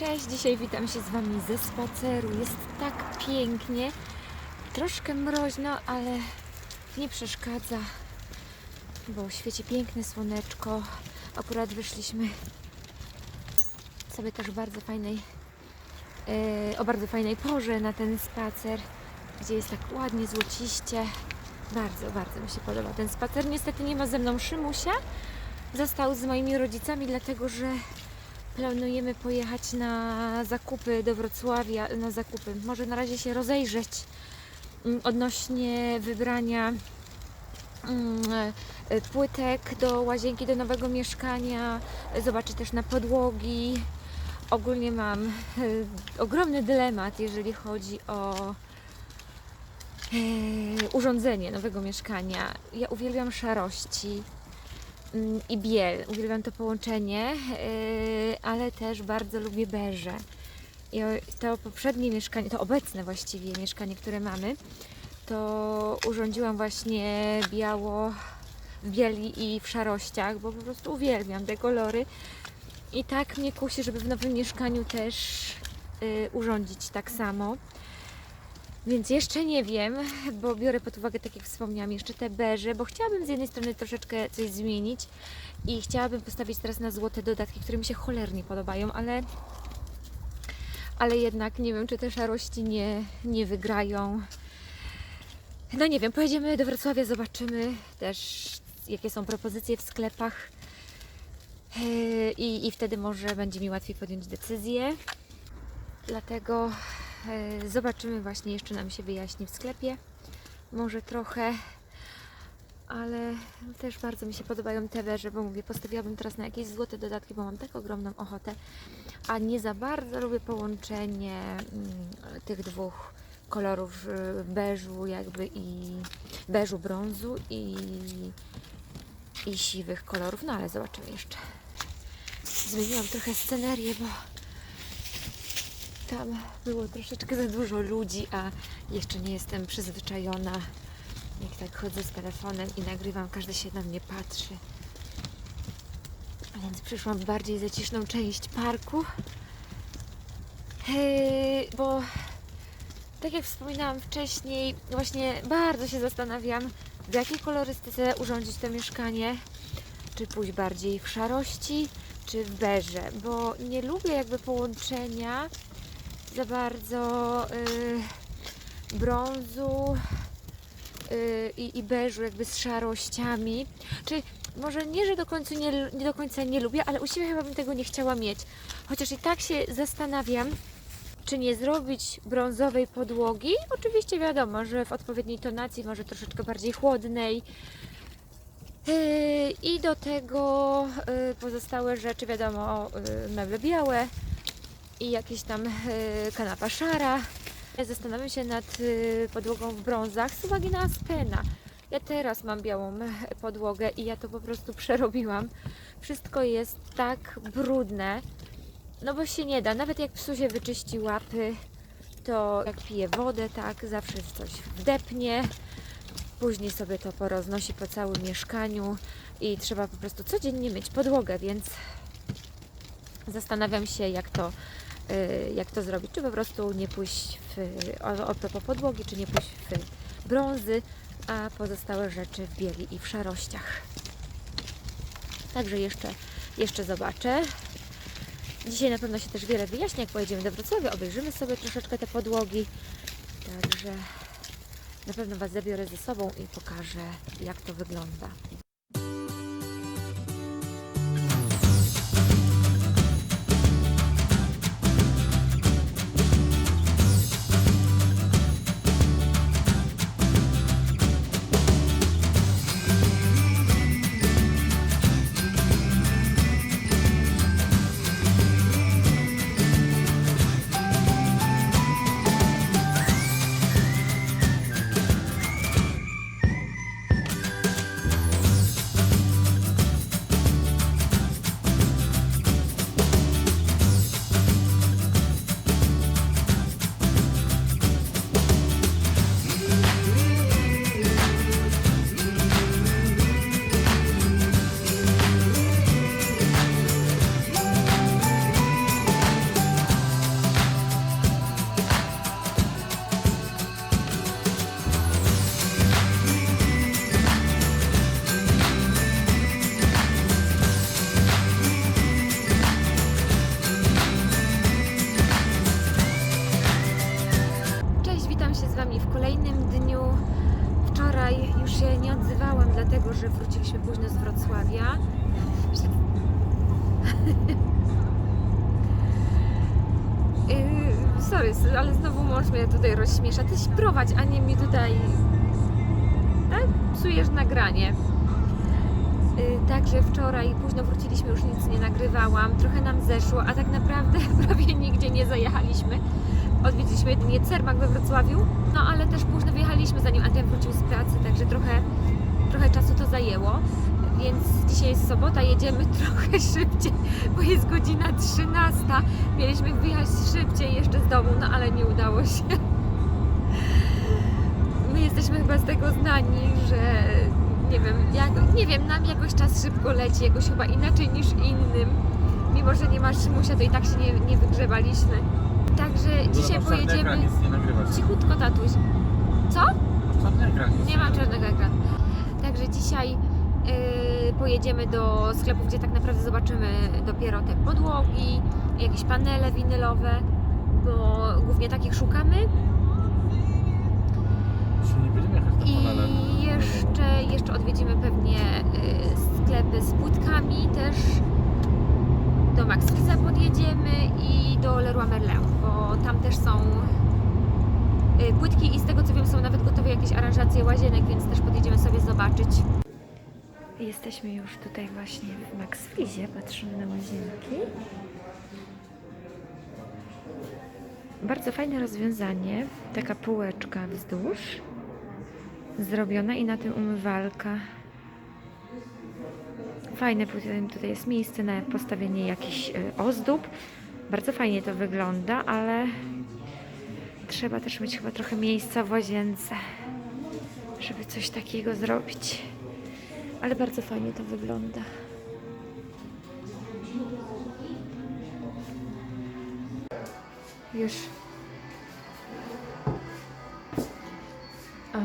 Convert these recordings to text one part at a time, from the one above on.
Cześć, dzisiaj witam się z Wami ze spaceru. Jest tak pięknie, troszkę mroźno, ale nie przeszkadza, bo świeci piękne słoneczko. Akurat wyszliśmy sobie też bardzo fajnej, e, o bardzo fajnej porze na ten spacer, gdzie jest tak ładnie, złociście. Bardzo, bardzo mi się podoba ten spacer. Niestety nie ma ze mną Szymusia. Został z moimi rodzicami, dlatego że planujemy pojechać na zakupy do Wrocławia, na zakupy, może na razie się rozejrzeć mm, odnośnie wybrania mm, e, płytek do łazienki, do nowego mieszkania, zobaczyć też na podłogi. Ogólnie mam e, ogromny dylemat, jeżeli chodzi o e, urządzenie nowego mieszkania. Ja uwielbiam szarości, i biel. Uwielbiam to połączenie, yy, ale też bardzo lubię beże. I to poprzednie mieszkanie, to obecne właściwie mieszkanie, które mamy, to urządziłam właśnie biało w bieli i w szarościach, bo po prostu uwielbiam te kolory. I tak mnie kusi, żeby w nowym mieszkaniu też yy, urządzić tak samo. Więc jeszcze nie wiem, bo biorę pod uwagę, tak jak wspomniałam, jeszcze te beże, bo chciałabym z jednej strony troszeczkę coś zmienić i chciałabym postawić teraz na złote dodatki, które mi się cholernie podobają, ale, ale jednak nie wiem, czy te szarości nie, nie wygrają. No nie wiem, pojedziemy do Wrocławia, zobaczymy też, jakie są propozycje w sklepach Yy, i, wtedy może będzie mi łatwiej podjąć decyzję. Dlatego e, zobaczymy właśnie, jeszcze nam się wyjaśni w sklepie. Może trochę, ale też bardzo mi się podobają te beże, bo mówię, postawiłabym teraz na jakieś złote dodatki, bo mam tak ogromną ochotę, a nie za bardzo lubię połączenie mm, tych dwóch kolorów e, beżu jakby i beżu brązu i, i siwych kolorów, no ale zobaczymy jeszcze. Zmieniłam trochę scenerię, bo tam było troszeczkę za dużo ludzi, a jeszcze nie jestem przyzwyczajona. Jak tak chodzę z telefonem i nagrywam, każdy się na mnie patrzy. Więc przyszłam w bardziej zaciszną część parku. Yy, bo tak jak wspominałam wcześniej, właśnie bardzo się zastanawiam, w jakiej kolorystyce urządzić to mieszkanie. Czy pójść bardziej w szarości, czy w beże, bo nie lubię jakby połączenia za bardzo y, brązu y, i, beżu jakby z szarościami. Czy może nie, że do końca nie, nie do końca nie lubię, ale u siebie chyba bym tego nie chciała mieć. Chociaż i tak się zastanawiam, czy nie zrobić brązowej podłogi. Oczywiście wiadomo, że w odpowiedniej tonacji, może troszeczkę bardziej chłodnej. Yy, I do tego yy, pozostałe rzeczy, wiadomo, yy, meble białe, i jakieś tam e, kanapa szara. Ja Zastanawiam się nad e, podłogą w brązach z uwagi na Aspena. Ja teraz mam białą e, podłogę i ja to po prostu przerobiłam. Wszystko jest tak brudne, no bo się nie da. Nawet jak psu się wyczyści łapy, to jak pije wodę, tak, zawsze coś wdepnie. Później sobie to poroznosi po całym mieszkaniu i trzeba po prostu codziennie myć podłogę, więc zastanawiam się, jak to, jak to zrobić. Czy po prostu nie pójść w, o, o propos podłogi, czy nie pójść w brązy, a pozostałe rzeczy w bieli i w szarościach. Także jeszcze, jeszcze zobaczę. Dzisiaj na pewno się też wiele wyjaśni, jak pojedziemy do Wrocławia, obejrzymy sobie troszeczkę te podłogi. Także na pewno Was zabiorę ze sobą i pokażę, jak to wygląda. Sorry, ale znowu mąż mnie tutaj rozśmiesza. Tyś prowadź, a nie mi tutaj tak? psujesz nagranie. Yy, Także wczoraj późno wróciliśmy, już nic nie nagrywałam, trochę nam zeszło, a tak naprawdę prawie nigdzie nie zajechaliśmy. Odwiedziliśmy jedynie Cermak we Wrocławiu, no ale też późno wyjechaliśmy zanim Adrian wrócił z pracy, także trochę, trochę czasu to zajęło. Więc dzisiaj jest sobota, jedziemy trochę szybciej, bo jest godzina 13. Mieliśmy wyjechać szybciej jeszcze z domu, no ale nie udało się. My jesteśmy chyba z tego znani, że nie wiem, jak, nie wiem, nam jakoś czas szybko leci, jakoś chyba inaczej niż innym. Mimo, że nie ma Szymusia, to i tak się nie, nie wygrzebaliśmy. Także dzisiaj pojedziemy cichutko, tatuś. Co? Czarny ekran. Nie mam czarnego ekranu. Także dzisiaj pojedziemy do sklepu, gdzie tak naprawdę zobaczymy dopiero te podłogi, jakieś panele winylowe, bo głównie takich szukamy. I jeszcze, jeszcze odwiedzimy pewnie y, sklepy z płytkami też. Do Max podjedziemy i do Leroy Merlin, bo tam też są y, płytki i z tego co wiem są nawet gotowe jakieś aranżacje łazienek, więc też podjedziemy sobie zobaczyć. Jesteśmy już tutaj właśnie w Max Frizie, patrzymy na łazienki. Bardzo fajne rozwiązanie, taka półeczka wzdłuż zrobiona i na tym umywalka. Fajne tutaj- jest miejsce na postawienie jakichś y, ozdób. Bardzo fajnie to wygląda, ale trzeba też mieć chyba trochę miejsca w łazience, żeby coś takiego zrobić. Ale bardzo fajnie to wygląda. Już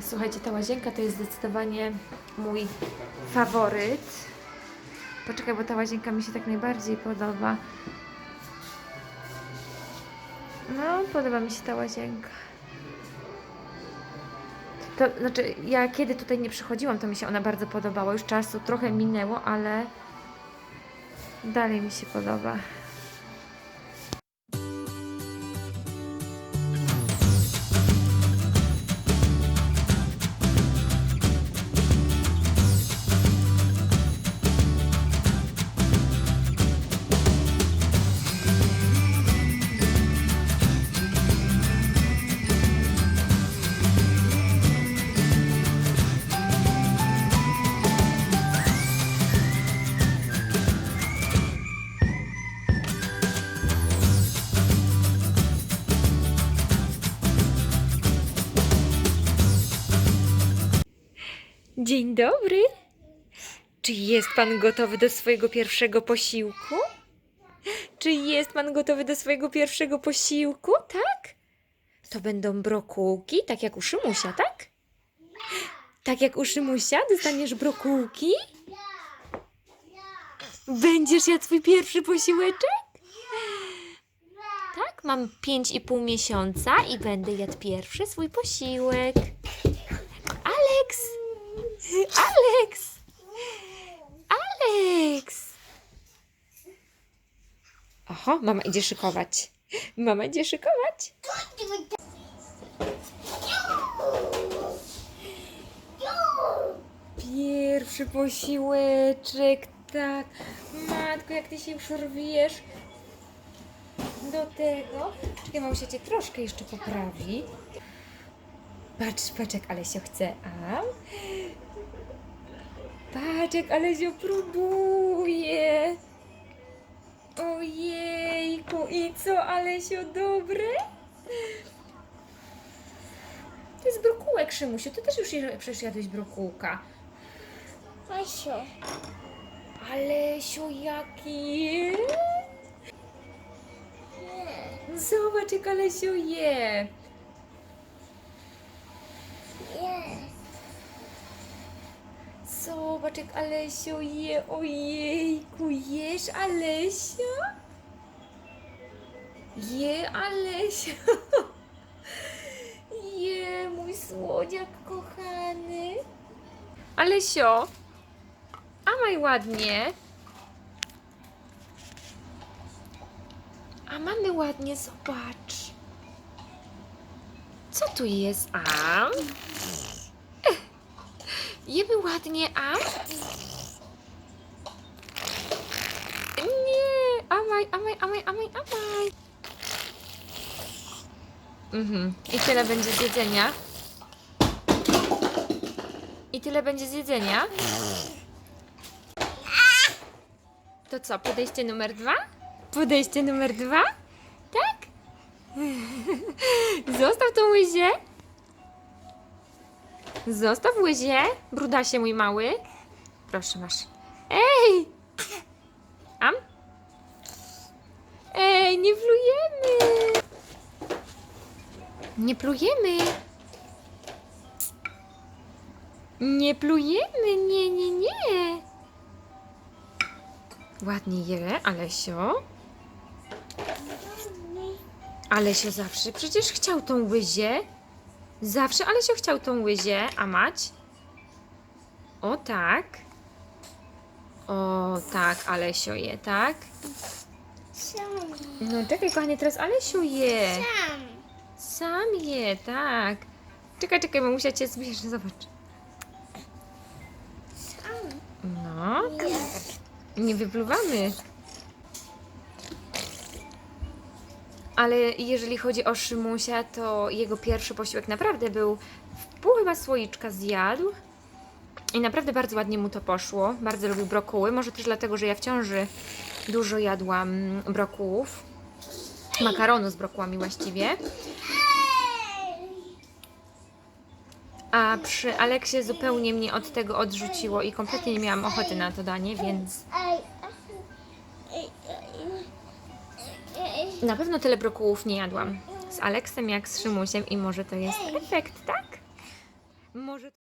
Słuchajcie, ta łazienka to jest zdecydowanie mój faworyt. Poczekaj, bo ta łazienka mi się tak najbardziej podoba. No, podoba mi się ta łazienka. To znaczy, ja kiedy tutaj nie przychodziłam, to mi się ona bardzo podobała. Już czasu trochę minęło, ale dalej mi się podoba. Dzień dobry. Czy jest pan gotowy do swojego pierwszego posiłku? Czy jest pan gotowy do swojego pierwszego posiłku? Tak? To będą brokułki, tak jak u Szymusia, tak? Tak jak u Szymusia dostaniesz brokułki? Będziesz jadł swój pierwszy posiłeczek? Tak, mam pięć i pół miesiąca i będę jadł pierwszy swój posiłek. Alex! Alex! Oho, mama idzie szykować. Mama idzie szykować. Pierwszy posiłeczek, tak. Matko, jak ty się już rwiesz do tego. Czekaj, mamusia cię troszkę jeszcze poprawi. Patrz, patrz jak Alesio chce. A? Patrz jak Alesio próbuje. Ojejku, i co Alesio, dobre? To jest brokułek, Szymusiu. Ty też już je- przecież jadłeś brokułka. Asio, Alesio, jaki je? Zobacz jak Alesio je. nie, Zobacz jak Alesio je, ojejku, jesz Alesio? Je Alesio? Je, mój słodziak kochany. Alesio, a maj ładnie. A mamy ładnie, zobacz. Co tu jest, Am? Jemy ładnie, Am? Nie, amaj, amaj, amaj, amaj, amaj. Mhm. I tyle będzie z jedzenia. I tyle będzie z jedzenia. To co, podejście numer dwa? Podejście numer dwa? Tak? Zostaw tą łyzię. Zostaw łyzię. Brudasie mój mały. Proszę, masz. Ej! Am? Ej, nie plujemy! Nie plujemy! Nie plujemy, nie, nie, nie! Ładnie je, Alesio. Alesio zawsze przecież chciał tą łyzię. Zawsze Alesio chciał tą łyzię, a mać? O tak. O tak, Alesio je, tak? Sam. No czekaj, kochanie, teraz Alesio je. Sam. Sam je, tak. Czekaj, czekaj, mamusia cię zbierze, zobacz. Sam. No, Jest. nie wypluwamy. Ale jeżeli chodzi o Szymusia, to jego pierwszy posiłek naprawdę był w pół chyba słoiczka zjadł. I naprawdę bardzo ładnie mu to poszło. Bardzo lubił brokuły. Może też dlatego, że ja w ciąży dużo jadłam brokułów. Makaronu z brokułami właściwie. A przy Aleksie zupełnie mnie od tego odrzuciło i kompletnie nie miałam ochoty na to danie, więc na pewno tyle brokułów nie jadłam z Aleksem jak z Szymusiem i może to jest efekt, tak? Może